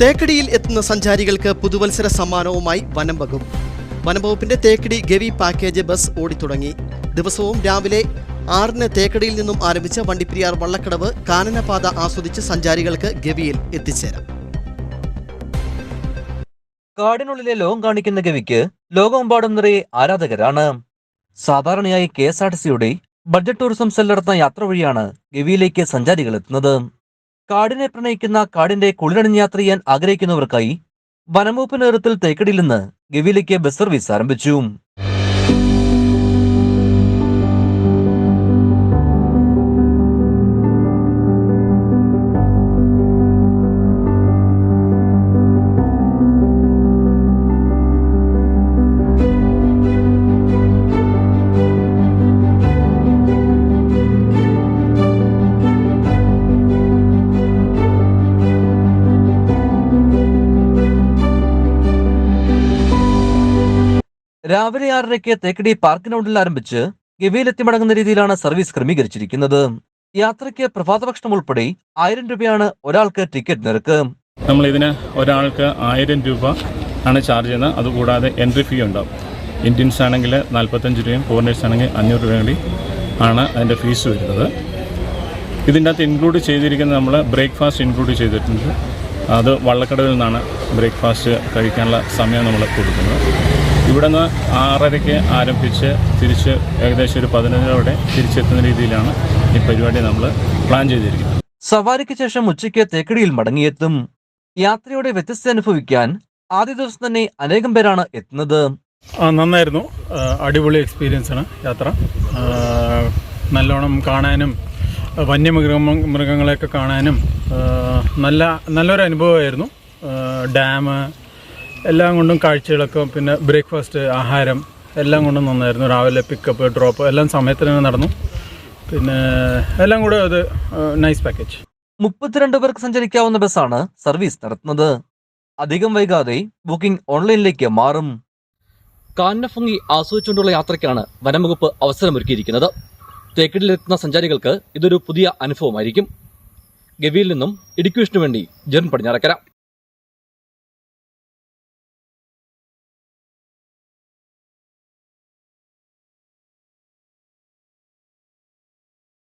തേക്കടിയിൽ എത്തുന്ന സഞ്ചാരികൾക്ക് പുതുവത്സര സമ്മാനവുമായി വനം വകുപ്പ്. വനംവകുപ്പിന്റെ തേക്കടി ഗവി പാക്കേജ് ബസ് ഓടിത്തുടങ്ങി. ദിവസവും രാവിലെ ആറിന് തേക്കടിയിൽ നിന്നും ആരംഭിച്ച വണ്ടിപ്പെരിയാർ വള്ളക്കടവ് കാനനപാത ആസ്വദിച്ച് സഞ്ചാരികൾക്ക് ഗവിയിൽ എത്തിച്ചേരാം. കാടിനുള്ളിലെ ലോകം കാണിക്കുന്ന ഗവിക്ക് ലോകമെമ്പാടും നിറയെ ആരാധകരാണ്. സാധാരണയായി കെ എസ് ആർ ടി സിയുടെ ബഡ്ജറ്റ് ടൂറിസം സെൽ നടത്തുന്ന യാത്ര വഴിയാണ് ഗവിയിലേക്ക് സഞ്ചാരികൾ എത്തുന്നത്. കാടിനെ പ്രണയിക്കുന്ന കാടിന്റെ കുളിരണിഞ്ഞ് യാത്ര ചെയ്യാൻ ആഗ്രഹിക്കുന്നവർക്കായി വനംവകുപ്പ് നേതൃത്വത്തിൽ തേക്കടിയിൽ നിന്ന് ഗവിയിലേക്ക് ബസ് സർവീസ് ആരംഭിച്ചു. രാവിലെ ആറരയ്ക്ക് തേക്കടി പാർക്കിനൗണ്ടിൽ ആരംഭിച്ച് ഗവിയിലെത്തി മടങ്ങുന്ന രീതിയിലാണ് സർവീസ് ക്രമീകരിച്ചിരിക്കുന്നത്. യാത്രയ്ക്ക് പ്രഭാതഭക്ഷണം ഉൾപ്പെടെ ആയിരം രൂപയാണ് ഒരാൾക്ക് ടിക്കറ്റ് നിരക്ക്. നമ്മൾ ഇതിന് ഒരാൾക്ക് ആയിരം രൂപ ആണ് ചാർജ് ചെയ്യുന്നത്. അതുകൂടാതെ എൻട്രി ഫീ ഉണ്ടാവും. ഇന്ത്യൻസ് ആണെങ്കിൽ നാൽപ്പത്തഞ്ച് രൂപയും ഫോറിനേഴ്സ് ആണെങ്കിൽ അഞ്ഞൂറ് രൂപയും കൂടി ആണ് അതിന്റെ ഫീസ് വരുന്നത്. ഇതിന്റെ അകത്ത് ഇൻക്ലൂഡ് ചെയ്തിരിക്കുന്നത് നമ്മൾ ബ്രേക്ക്ഫാസ്റ്റ് ഇൻക്ലൂഡ് ചെയ്തിട്ടുണ്ട്. അത് വള്ളക്കടവിൽ നിന്നാണ് ബ്രേക്ക്ഫാസ്റ്റ് കഴിക്കാനുള്ള സമയം നമ്മൾ കൊടുക്കുന്നത്. ഇവിടെ നിന്ന് ആറരയ്ക്ക് ആരംഭിച്ച് തിരിച്ച് ഏകദേശം ഒരു പതിനഞ്ചോടെ തിരിച്ചെത്തുന്ന രീതിയിലാണ് ഈ പരിപാടി നമ്മൾ പ്ലാൻ ചെയ്തിരിക്കുന്നത്. സവാരിക്ക് ശേഷം ഉച്ചയ്ക്ക് തേക്കടിയിൽ മടങ്ങിയെത്തും. യാത്രയുടെ വ്യത്യസ്ത അനുഭവിക്കാൻ ആദ്യ ദിവസം തന്നെ അനേകം പേരാണ് എത്തുന്നത്. ആ നന്നായിരുന്നു. അടിപൊളി എക്സ്പീരിയൻസ് ആണ് യാത്ര. നല്ലോണം കാണാനും വന്യമൃഗ മൃഗങ്ങളെയൊക്കെ കാണാനും നല്ല നല്ലൊരു അനുഭവമായിരുന്നു. ഡാം എല്ലാം കൊണ്ടും കാഴ്ചകളൊക്കെ പിന്നെ ബ്രേക്ക്ഫാസ്റ്റ് ആഹാരം എല്ലാം കൊണ്ടും നന്നായിരുന്നു. രാവിലെ പിക്കപ്പ് ഡ്രോപ്പ് എല്ലാം സമയത്തിന് തന്നെ നടന്നു. പിന്നെ എല്ലാം കൂടെ അത് നൈസ് പാക്കേജ് മുപ്പത്തിരണ്ട് പേർക്ക് സഞ്ചരിക്കാവുന്ന ബസ്സാണ് സർവീസ് നടത്തുന്നത്. അധികം വൈകാതെ ബുക്കിംഗ് ഓൺലൈനിലേക്ക് മാറും. കാന്നഫുങ്ങി ആസ്വദിച്ചുകൊണ്ടുള്ള യാത്രയ്ക്കാണ് വനംവകുപ്പ് അവസരമൊരുക്കിയിരിക്കുന്നത്. തേക്കടിയിലെത്തുന്ന സഞ്ചാരികൾക്ക് ഇതൊരു പുതിയ അനുഭവമായിരിക്കും. ഗവിയിൽ നിന്നും ഇടുക്കി വിഷ്ണു വേണ്ടി ജെറിൻ പടിഞ്ഞാറക്കര.